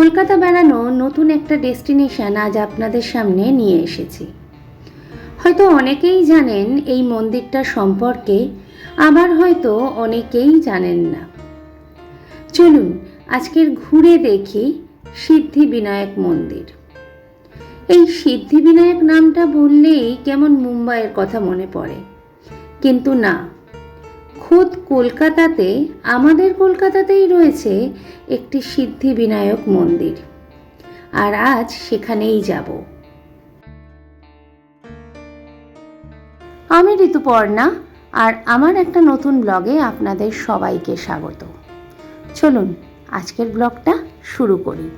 কলকাতা বেড়ানো নতুন একটা ডেস্টিনেশন আজ আপনাদের সামনে নিয়ে এসেছি। হয়তো অনেকেই জানেন এই মন্দিরটা সম্পর্কে, আবার হয়তো অনেকেই জানেন না। চলুন, আজকের ঘুরে দেখি সিদ্ধি বিনায়ক মন্দির। এই সিদ্ধি বিনায়ক নামটা বললেই কেমন মুম্বাইয়ের কথা মনে পড়ে। কিন্তু না খোদ কলকাতাতে, আমাদের কলকাতাতেই রয়েছে একটি সিদ্ধি বিনায়ক মন্দির। আর আজ সেখানেই যাব। আমি ঋতুপর্ণা, আর আমার একটা নতুন ব্লগে আপনাদের সবাইকে স্বাগত। চলুন, আজকের ব্লগটা শুরু করি।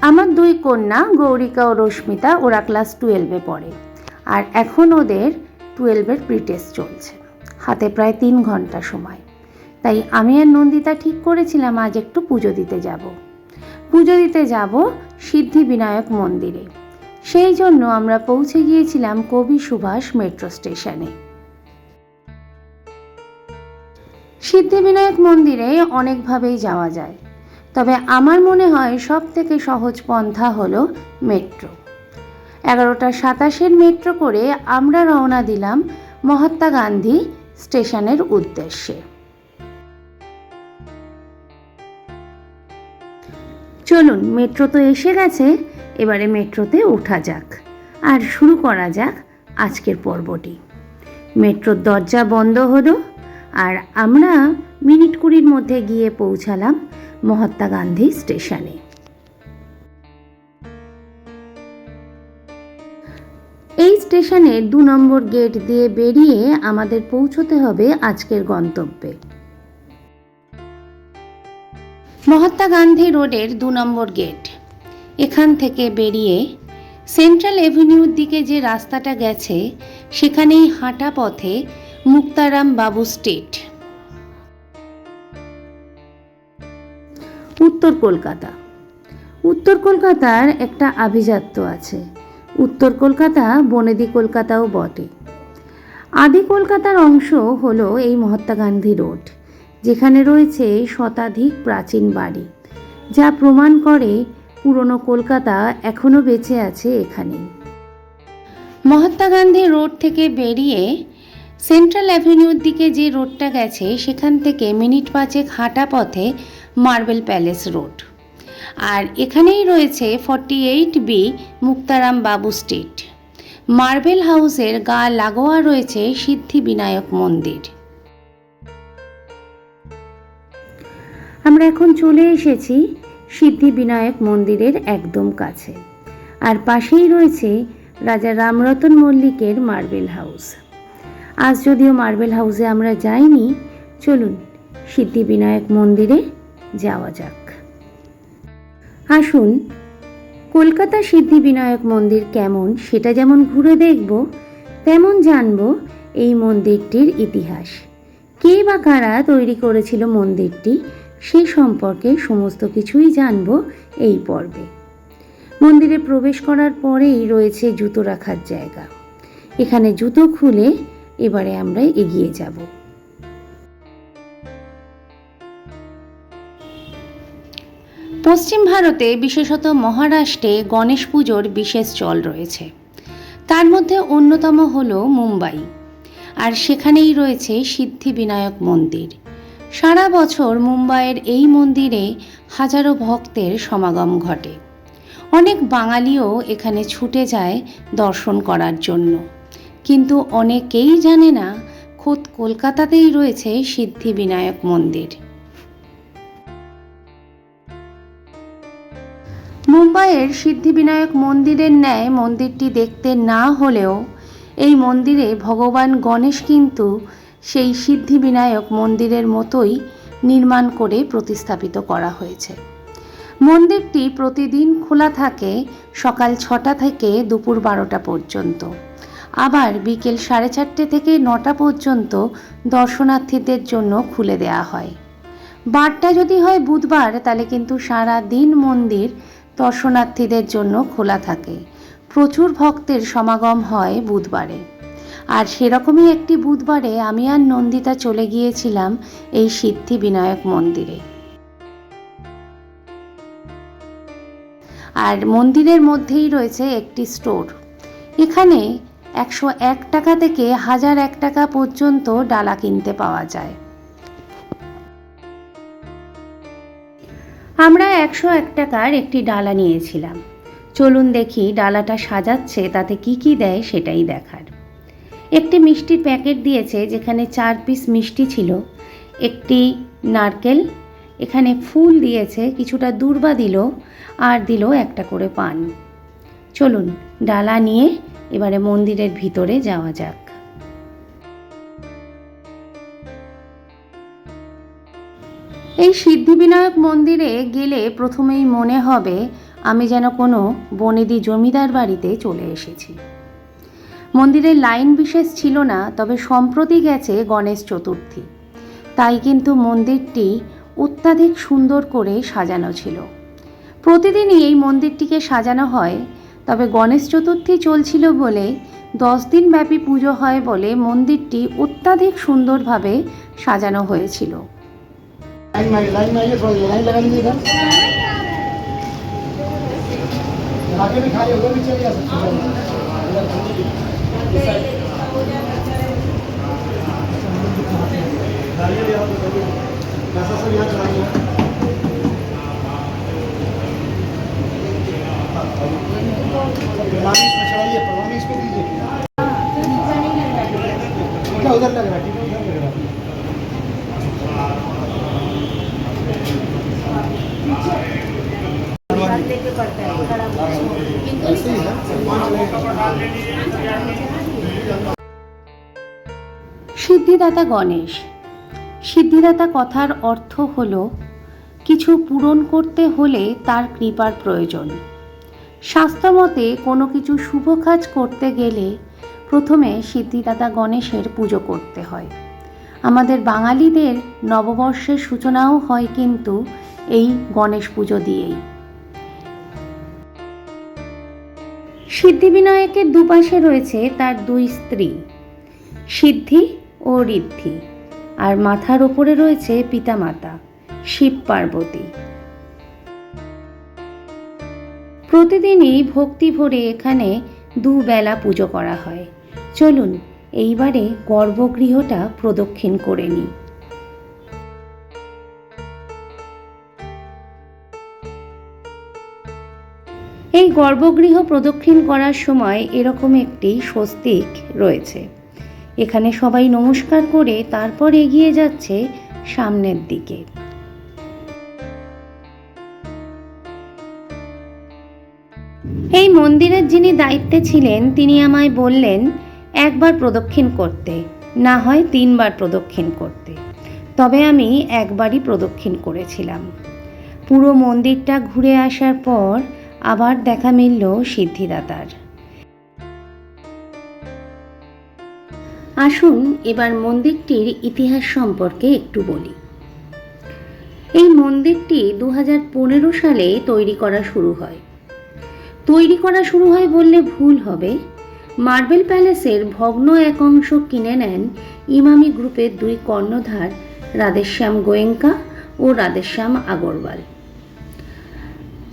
আমার দুই কন্যা, গৌরিকা ও রশ্মিতা, ওরা ক্লাস টুয়েলভে পড়ে। আর এখন ওদের টুয়েলভের প্রিটেস্ট চলছে। হাতে প্রায় তিন ঘণ্টা সময়। তাই আমি আর নন্দিতা ঠিক করেছিলাম আজ একটু পুজো দিতে যাব। পুজো দিতে যাব সিদ্ধি বিনায়ক মন্দিরে। সেই জন্য আমরা পৌঁছে গিয়েছিলাম কবি সুভাষ মেট্রো স্টেশনে। সিদ্ধিবিনায়ক মন্দিরে অনেকভাবেই যাওয়া যায়। তবে আমার মনে হয় সব থেকে সহজ পন্থা হলো মেট্রো। এগারোটা সাতাশের মেট্রো করে আমরা রওনা দিলাম মহাত্মা গান্ধী স্টেশনের উদ্দেশ্যে। চলুন, মেট্রো তো এসে গেছে, এবারে মেট্রোতে ওঠা যাক। আর শুরু করা যাক আজকের পর্বটি। মেট্রোর দরজা বন্ধ হলো, আর আমরা মিনিট কুড়ির মধ্যে গিয়ে পৌঁছালাম মহাত্মা গান্ধী স্টেশনে। এই স্টেশনে দু নম্বর গেট দিয়ে বেরিয়ে আমাদের পৌঁছতে হবে আজকের গন্তব্যে। মহাত্মা গান্ধী রোডের দু নম্বর গেট। এখান থেকে বেরিয়ে সেন্ট্রাল এভিনিউর দিকে যে রাস্তাটা গেছে, সেখানেই হাঁটা পথে মুক্তারাম বাবু স্ট্রিট। উত্তর কলকাতা। উত্তর কলকাতার একটা আভিজাত্য আছে। উত্তর কলকাতা, বনেদি কলকাতাও বটে। আদি কলকাতার অংশ হলো এই মহাত্মা গান্ধী রোড, যেখানে রয়েছে শতাধিক প্রাচীন বাড়ি, যা প্রমাণ করে পুরনো কলকাতা এখনও বেঁচে আছে এখানে মহাত্মা গান্ধী রোড থেকে বেরিয়ে সেন্ট্রাল অ্যাভিনিউর দিকে যে রোডটা গেছে, সেখান থেকে মিনিট পাঁচেক হাঁটা পথে মার্বেল প্যালেস রোড। আর এখানেই রয়েছে ফর্টি এইট বি মুক্তারাম বাবু স্ট্রিট মার্বেল হাউসের গা লাগোয়া রয়েছে সিদ্ধি বিনায়ক মন্দির। আমরা এখন চলে এসেছি সিদ্ধি বিনায়ক মন্দিরের একদম কাছে। আর পাশেই রয়েছে রাজা রামরতন মল্লিকের মার্বেল হাউস। আজ যদিও মার্বেল হাউসে আমরা যাইনি, চলুন সিদ্ধি বিনায়ক মন্দিরে যাওয়া যাক। আসুন কলকাতা সিদ্ধি বিনায়ক মন্দির কেমন সেটা যেমন ঘুরে দেখব, তেমন জানব এই মন্দিরটির ইতিহাস। কে বা কারা তৈরি করেছিল মন্দিরটি সে সম্পর্কে সমস্ত কিছুই জানব এই পর্বে। মন্দিরে প্রবেশ করার পরেই রয়েছে জুতো রাখার জায়গা। এখানে জুতো খুলে এবারে আমরা এগিয়ে যাব। পশ্চিম ভারতে, বিশেষত মহারাষ্ট্রে, গণেশ পুজোর বিশেষ চল রয়েছে। তার মধ্যে অন্যতম হল মুম্বাই। আর সেখানেই রয়েছে সিদ্ধি বিনায়ক মন্দির। সারা বছর মুম্বাইয়ের এই মন্দিরে হাজারো ভক্তের সমাগম ঘটে। অনেক বাঙালিও এখানে ছুটে যায় দর্শন করার জন্য। কিন্তু অনেকেই জানে না, খোদ কলকাতাতেই রয়েছে সিদ্ধি বিনায়ক মন্দির। মুম্বাইয়ের সিদ্ধিবিনায়ক মন্দিরের ন্যায় মন্দিরটি দেখতে না হলেও এই মন্দিরে ভগবান গণেশ কিন্তু সেই সিদ্ধিবিনায়ক মন্দিরের মতোই নির্মাণ করে প্রতিস্থাপিত করা হয়েছে। মন্দিরটি প্রতিদিন খোলা থাকে সকাল ছটা থেকে দুপুর বারোটা পর্যন্ত। আবার বিকেল সাড়ে চারটে থেকে নটা পর্যন্ত দর্শনার্থীদের জন্য খুলে দেওয়া হয়। বারটা যদি হয় বুধবার, তাহলে কিন্তু সারা দিন মন্দির দর্শনার্থীদের জন্য খোলা থাকে। প্রচুর ভক্তের সমাগম হয় বুধবারে। আর সেরকমই একটি বুধবারে আমি আর নন্দিতা চলে গিয়েছিলাম এই সিদ্ধি বিনায়ক মন্দিরে। আর মন্দিরের মধ্যেই রয়েছে একটি স্টোর। এখানে একশো এক টাকা থেকে হাজার এক টাকা পর্যন্ত ডালা কিনতে পাওয়া যায়। আমরা একশো এক টাকার একটি ডালা নিয়েছিলাম। চলুন দেখি ডালাটা সাজাচ্ছে, তাতে কি কি দেয় সেটাই দেখার। একটি মিষ্টির প্যাকেট দিয়েছে, যেখানে চার পিস মিষ্টি ছিল। একটি নারকেল, এখানে ফুল দিয়েছে, কিছুটা দূর্বা দিল, আর দিল একটা করে পান। চলুন, ডালা নিয়ে এবারে মন্দিরের ভিতরে যাওয়া যাক। এই সিদ্ধিবিনায়ক মন্দিরে গেলে প্রথমেই মনে হবে, আমি যেন কোনো বনেদি জমিদার বাড়িতে চলে এসেছি। মন্দিরের লাইন বিশেষ ছিল না, তবে সম্প্রতি গেছে গণেশ চতুর্থী। তাই কিন্তু মন্দিরটি অত্যাধিক সুন্দর করে সাজানো ছিল। প্রতিদিনই এই মন্দিরটিকে সাজানো হয়, তবে গণেশ চতুর্থী চলছিল বলে দশ দিন ব্যাপী পুজো হয় বলে মন্দিরটি অত্যাধিক সুন্দরভাবে সাজানো হয়েছিল। लाइन में लाइन में थोड़ा लाइन लगा दीजिए इधर आगे भी खाली उधर भी चले जा सकते कैसा सर यहाँ चलाइए दीजिए। সিদ্ধিদাতা গণেশ। সিদ্ধিদাতা কথার অর্থ হল, কিছু পূরণ করতে হলে তার কৃপার প্রয়োজন। শাস্ত্রমতে কোনো কিছু শুভ কাজ করতে গেলে প্রথমে সিদ্ধিদাতা গণেশের পুজো করতে হয়। আমাদের বাঙালিদের নববর্ষের সূচনাও হয় কিন্তু এই গণেশ পুজো দিয়েই। সিদ্ধিবিনায়কের দুপাশে রয়েছে তার দুই স্ত্রী। সিদ্ধি ও ঋদ্ধি। আর মাথার ওপরে রয়েছে পিতামাতা, শিব পার্বতী। প্রতিদিনই ভক্তি ভরে এখানে দুবেলা পুজো করা হয়। চলুন, এইবারে গর্ভগৃহটা প্রদক্ষিণ করে নিই। এই গর্ভগৃহ প্রদক্ষিণ করার সময় এরকম একটি স্বস্তিক রয়েছে। এখানে সবাই নমস্কার করে তারপর এগিয়ে যাচ্ছে সামনের দিকে। এই মন্দিরের যিনি দায়িত্বে ছিলেন, তিনি আমায় বললেন, একবার প্রদক্ষিণ করতে, না হয় তিনবার প্রদক্ষিণ করতে। তবে আমি একবারই প্রদক্ষিণ করেছিলাম। পুরো মন্দিরটা ঘুরে আসার পর আবার দেখা মিলল সিদ্ধিদাতার। আসুন এবার মন্দিরটির ইতিহাস সম্পর্কে একটু বলি। এই মন্দিরটি দু সালে তৈরি করা শুরু হয়। তৈরি করা শুরু হয় বললে ভুল হবে। মার্বেল প্যালেসের ভগ্ন এক অংশ কিনে নেন ইমামি গ্রুপের দুই কর্ণধার রাধেশ্যাম গোয়েঙ্কা ও রাধেশ্যাম আগরওয়াল।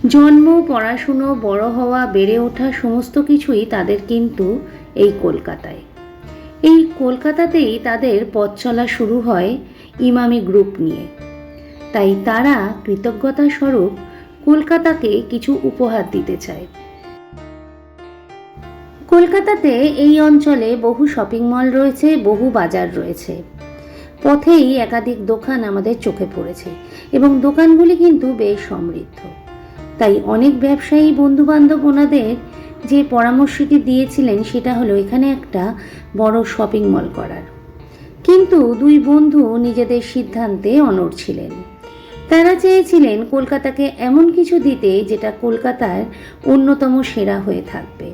জন্ম, পড়াশুনো, বড় হওয়া, বেড়ে ওঠা সমস্ত কিছুই তাদের কিন্তু এই কলকাতায়। এই কলকাতাতেই তাদের পথ চলা শুরু হয় ইমামি গ্রুপ নিয়ে। তাই তারা কৃতজ্ঞতা স্বরূপ কলকাতাকে কিছু উপহার দিতে চায়। কলকাতাতে এই অঞ্চলে বহু শপিং মল রয়েছে, বহু বাজার রয়েছে। পথেই একাধিক দোকান আমাদের চোখে পড়েছে এবং দোকানগুলি কিন্তু বেশ সমৃদ্ধ। তাই অনেক ব্যবসায়ী, বন্ধুবান্ধব ওনাদের যে পরামর্শটি দিয়েছিলেন সেটা হলো এখানে একটা বড় শপিং মল করার। কিন্তু দুই বন্ধু নিজেদের সিদ্ধান্তে অনড় ছিলেন। তারা চেয়েছিলেন কলকাতাকে এমন কিছু দিতে যেটা কলকাতার অন্যতম সেরা হয়ে থাকবে।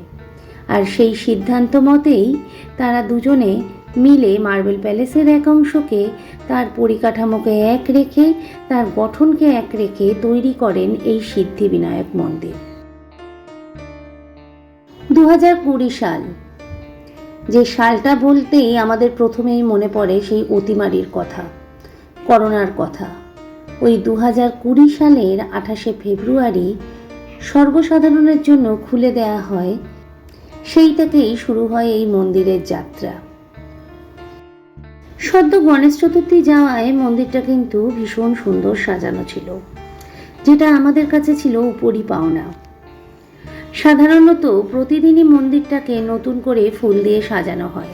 আর সেই সিদ্ধান্ত মতেই তারা দুজনে মিলে মার্বেল প্যালেসের এক অংশকে তার পরিকাঠামোকে এক রেখে, তার গঠনকে এক রেখে তৈরি করেন এই সিদ্ধিবিনায়ক মন্দির। দু হাজার কুড়ি সাল। যে সালটা বলতেই আমাদের প্রথমেই মনে পড়ে সেই অতিমারির কথা, করোনার কথা। ওই দু কুড়ি সালের আঠাশে ফেব্রুয়ারি সর্বসাধারণের জন্য খুলে দেয়া হয় সেই থেকেই শুরু হয় এই মন্দিরের যাত্রা। সদ্য গণেশ চতুর্থী যাওয়ায় মন্দিরটা কিন্তু ভীষণ সুন্দর সাজানো ছিল, যেটা আমাদের কাছে ছিল উপরি পাওনা সাধারণত প্রতিদিনই মন্দিরটাকে নতুন করে ফুল দিয়ে সাজানো হয়।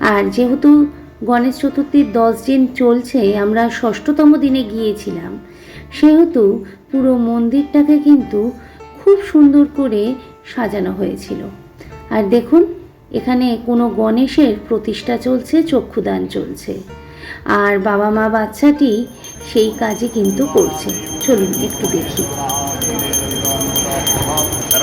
আর যেহেতু গণেশ চতুর্থীর দশ দিন চলছে, আমরা ষষ্ঠতম দিনে গিয়েছিলাম, সেহেতু পুরো মন্দিরটাকে কিন্তু খুব সুন্দর করে সাজানো হয়েছিল। আর দেখুন, এখানে কোনো গণেশের প্রতিষ্ঠা চলছে, চক্ষুদান চলছে। আর বাবা মা বাচ্চাটি সেই কাজই কিন্তু করছে। চলুন একটু দেখি।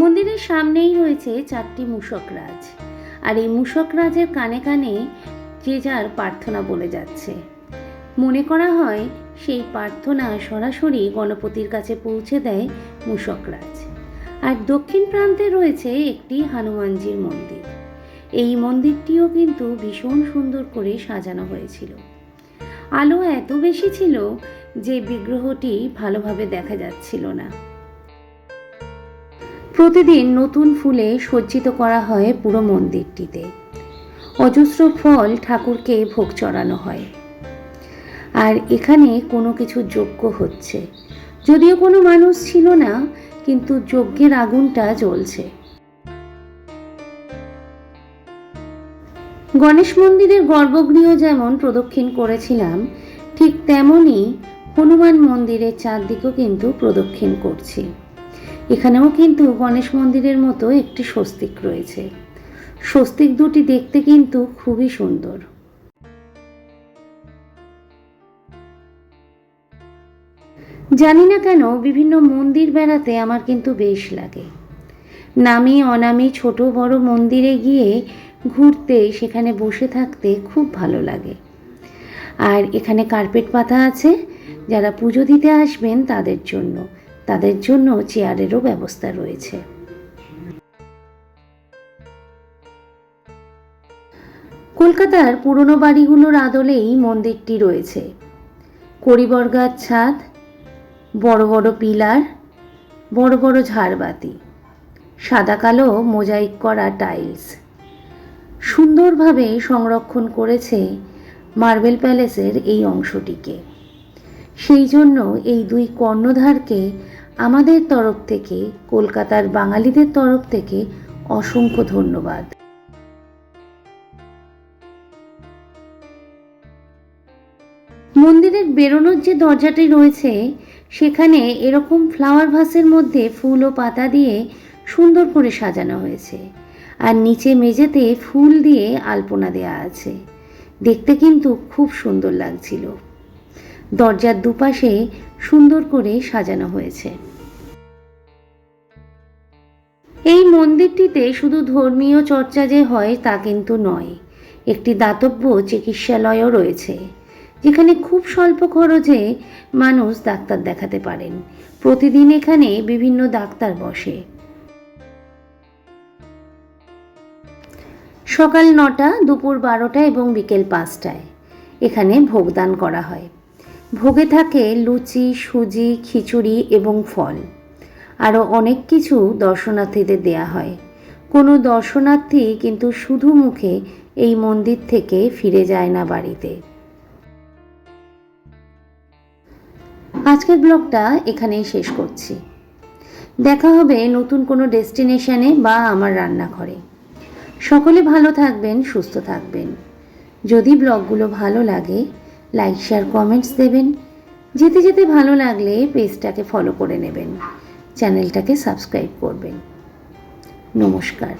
মন্দিরের সামনেই রয়েছে চারটি মূষকরাজ আর এই মূষকরাজের কানে কানে যে যার প্রার্থনা বলে যাচ্ছে। মনে করা হয় সেই প্রার্থনা সরাসরি গণপতির কাছে পৌঁছে দেয় মূষকরাজ আর দক্ষিণ প্রান্তে রয়েছে একটি হনুমানজির মন্দির। এই মন্দিরটিও কিন্তু ভীষণ সুন্দর করে সাজানো হয়েছিল। আলো এত বেশি ছিল যে বিগ্রহটি ভালোভাবে দেখা যাচ্ছিল না। প্রতিদিন নতুন ফুলে সজ্জিত করা হয় পুরো মন্দিরটিতে। অজস্র ফল ঠাকুরকে ভোগ চড়ানো হয়। আর এখানে কোনো কিছু যজ্ঞ হচ্ছে। যদিও কোনো মানুষ ছিল না, কিন্তু যজ্ঞের আগুনটা জ্বলছে। গণেশ মন্দিরের গর্ভগৃহ যেমন প্রদক্ষিণ করেছিলাম, ঠিক তেমনই হনুমান মন্দিরের চারদিকেও কিন্তু প্রদক্ষিণ করছি। এখানেও কিন্তু গণেশ মন্দিরের মতো একটি স্বস্তিক রয়েছে। স্বস্তিক দুটি দেখতে কিন্তু খুবই সুন্দর। জানি না কেন বিভিন্ন মন্দির বেড়াতে আমার কিন্তু বেশ লাগে। নামি অনামি ছোট বড় মন্দিরে গিয়ে ঘুরতে, সেখানে বসে থাকতে খুব ভালো লাগে। আর এখানে কার্পেট পাতা আছে, যারা পুজো দিতে আসবেন তাদের জন্য। তাদের জন্য চেয়ারেরও ব্যবস্থা রয়েছে। কলকাতার পুরনো বাড়িগুলোর আদলেই মন্দিরটি রয়েছে। কড়িবর্গার ছাদ, বড় বড় পিলার, বড় বড় ঝাড়বাতি, সাদা কালো মোজাইক করা টাইলস। সুন্দরভাবে সংরক্ষণ করেছে মার্বেল প্যালেসের এই অংশটিকে। সেই জন্য এই দুই কর্ণধারকে আমাদের তরফ থেকে, কলকাতার বাঙালিদের তরফ থেকে অসংখ্য ধন্যবাদ। মন্দিরের বেরোনোর যে দরজাটি রয়েছে, সেখানে এরকম ফ্লাওয়ার ভাসের মধ্যে ফুল ও পাতা দিয়ে সুন্দর করে সাজানো হয়েছে। আর নিচে মেঝেতে ফুল দিয়ে আলপনা দেওয়া আছে। দেখতে কিন্তু খুব সুন্দর লাগছিল। দরজার দুপাশে সুন্দর করে সাজানো হয়েছে। এই মন্দিরটিতে শুধু ধর্মীয় চর্চা যে হয় তা কিন্তু নয়, একটি দাতব্য চিকিৎসালয়ও রয়েছে, যেখানে খুব স্বল্প খরচে মানুষ ডাক্তার দেখাতে পারেন। প্রতিদিন এখানে বিভিন্ন ডাক্তার বসে। সকাল নটা, দুপুর বারোটা এবং বিকেল পাঁচটায় এখানে ভোগদান করা হয়। ভোগে থাকে লুচি, সুজি, খিচুড়ি এবং ফল। আরও অনেক কিছু দর্শনার্থীদের দেয়া হয়। কোনো দর্শনার্থী কিন্তু শুধু মুখে এই মন্দির থেকে ফিরে যায় না বাড়িতে। আজকের ব্লগটা এখানেই শেষ করছি। দেখা হবে নতুন কোনো ডেস্টিনেশনে বা আমার রান্নাঘরে। সকলে ভালো থাকবেন, সুস্থ থাকবেন। যদি ব্লগগুলো ভালো লাগে লাইক শেয়ার কমেন্টস দেবেন। যেতে যেতে ভালো লাগলে পেজটাকে ফলো করে নেবেন। চ্যানেলটাকে সাবস্ক্রাইব করবেন। নমস্কার।